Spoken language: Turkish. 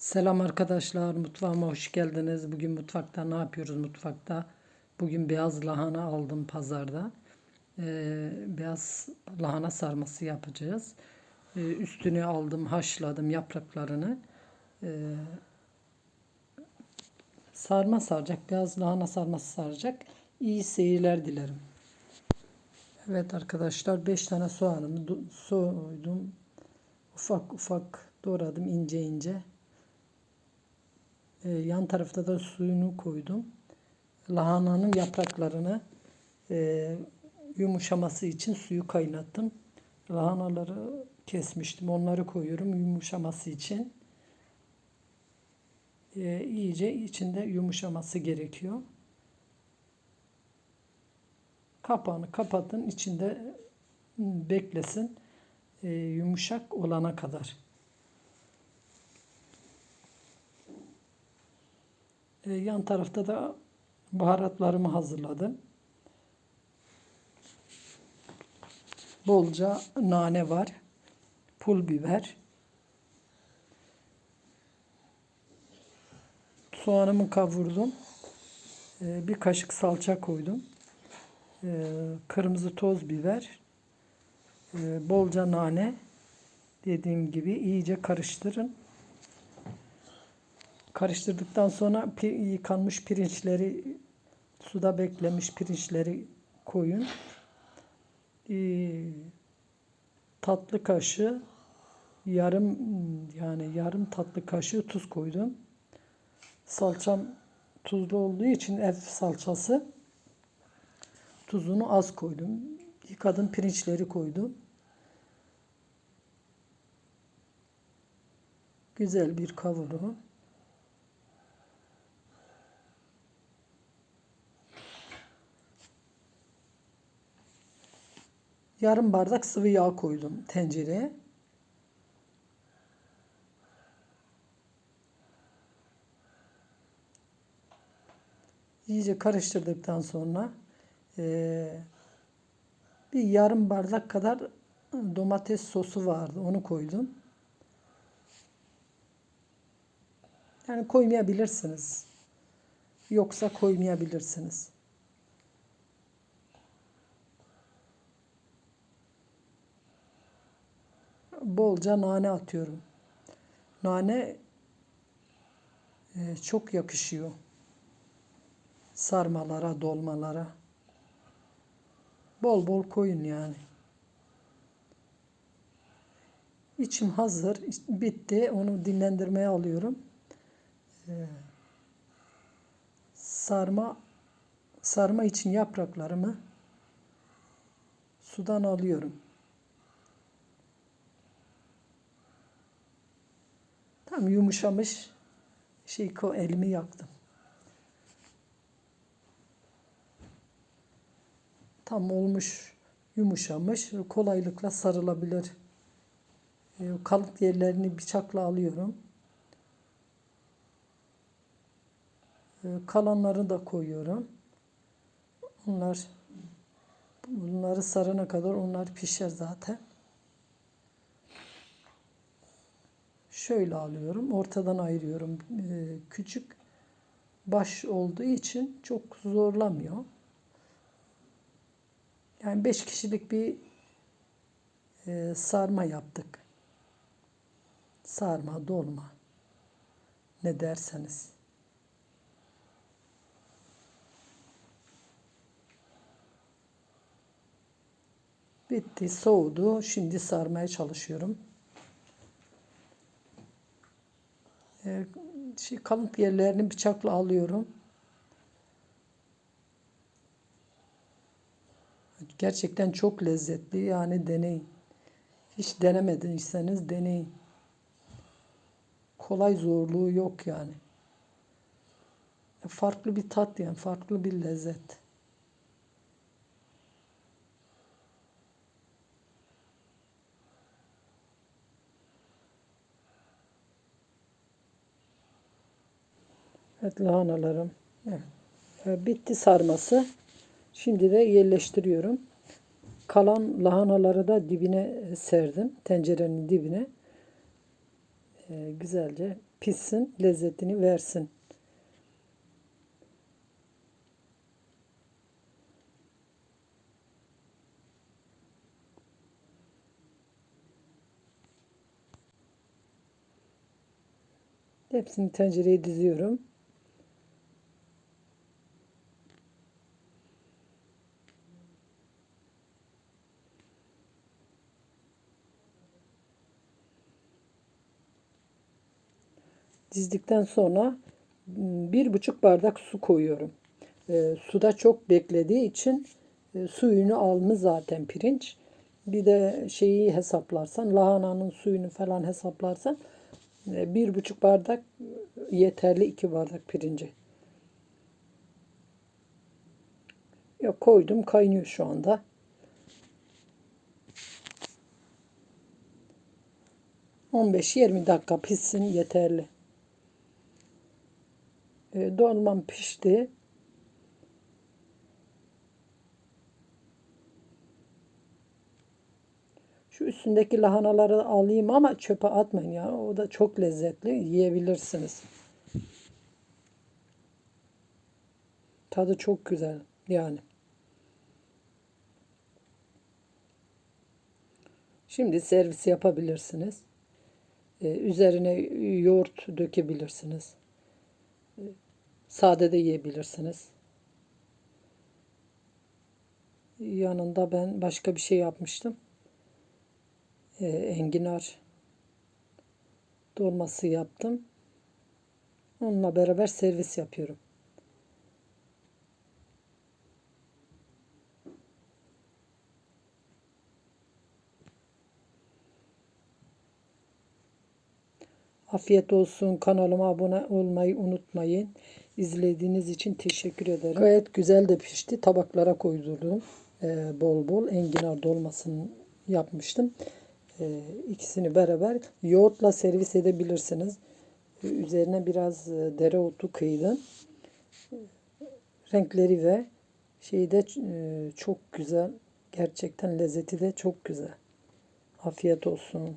Selam arkadaşlar, mutfağıma hoş geldiniz. Bugün mutfakta ne yapıyoruz mutfakta? Bugün beyaz lahana aldım pazarda. Ee, beyaz lahana sarması yapacağız. Ee, üstünü aldım, haşladım yapraklarını. Ee, sarma saracak, beyaz lahana sarması saracak. İyi seyirler dilerim. Evet arkadaşlar 5 tane soğanımı soydum. Ufak ufak doğradım ince ince. Ee, yan tarafta da suyunu koydum. Lahananın yapraklarını e, yumuşaması için suyu kaynattım. Lahanaları kesmiştim. Onları koyuyorum yumuşaması için. E, iyice içinde yumuşaması gerekiyor. Kapağını kapatın. içinde beklesin. e, yumuşak olana kadar. E, yan tarafta da baharatlarımı hazırladım. Bolca nane var. Pul biber. Soğanımı kavurdum. E, bir kaşık salça koydum. E, kırmızı toz biber. E, bolca nane. Dediğim gibi iyice karıştırın. Karıştırdıktan sonra pi- yıkanmış pirinçleri suda beklemiş pirinçleri koyun. Ee, tatlı kaşığı yarım yani yarım tatlı kaşığı tuz koydum. Salçam tuzlu olduğu için ev salçası tuzunu az koydum. Yıkadım pirinçleri koydum. Güzel bir kavurun. Yarım bardak sıvı yağ koydum tencereye. İyice karıştırdıktan sonra eee, bir yarım bardak kadar domates sosu vardı. Onu koydum. Yani koymayabilirsiniz. Yoksa koymayabilirsiniz. Bolca nane atıyorum. Nane e, çok yakışıyor. Sarmalara, dolmalara. Bol bol koyun yani. İçim hazır. Bitti. Onu dinlendirmeye alıyorum. E, sarma sarma için yapraklarımı sudan alıyorum. Tam yumuşamış. Şey ko elimi yaktım. Tam olmuş, yumuşamış. Kolaylıkla sarılabilir. E, Kalıp yerlerini bıçakla alıyorum. E, Kalanları da koyuyorum. Onlar bunları sarana kadar onlar pişer zaten. Şöyle alıyorum. Ortadan ayırıyorum. Ee, küçük baş olduğu için çok zorlamıyor. Yani 5 kişilik bir e, sarma yaptık. Sarma, dolma. Ne derseniz. Bitti, soğudu. Şimdi sarmaya çalışıyorum. E, şey, kalıp yerlerini bıçakla alıyorum. Gerçekten çok lezzetli. Yani deneyin. Hiç denemediyseniz deneyin. Kolay zorluğu yok yani. Farklı bir tat yani. Farklı bir lezzet. Evet lahanalarım. Evet. E, Bitti sarması. Şimdi de yerleştiriyorum. Kalan lahanaları da dibine serdim. Tencerenin dibine. e, güzelce pişsin, lezzetini versin. Hepsini tencereye diziyorum. Dizdikten sonra m, bir buçuk bardak su koyuyorum. E, suda çok beklediği için e, suyunu almış zaten pirinç. Bir de şeyi hesaplarsan, lahananın suyunu falan hesaplarsan e, bir buçuk bardak yeterli iki bardak pirinci. Yok koydum kaynıyor şu anda. On beş yirmi dakika pişsin yeterli. E, dolmam pişti. Şu üstündeki lahanaları alayım ama çöpe atmayın ya. O da çok lezzetli. Yiyebilirsiniz. Tadı çok güzel yani. Şimdi servis yapabilirsiniz. Ee, üzerine yoğurt dökebilirsiniz. Sade de yiyebilirsiniz. Yanında ben başka bir şey yapmıştım. Ee, enginar dolması yaptım. Onunla beraber servis yapıyorum. Afiyet olsun. Kanalıma abone olmayı unutmayın. İzlediğiniz için teşekkür ederim. Gayet güzel de pişti. Tabaklara koydurdum. Ee, bol bol enginar dolmasını yapmıştım. Ee, ikisini beraber yoğurtla servis edebilirsiniz. Üzerine biraz e, dereotu kıydım. Ee, renkleri ve şeyi de e, çok güzel. Gerçekten lezzeti de çok güzel. Afiyet olsun.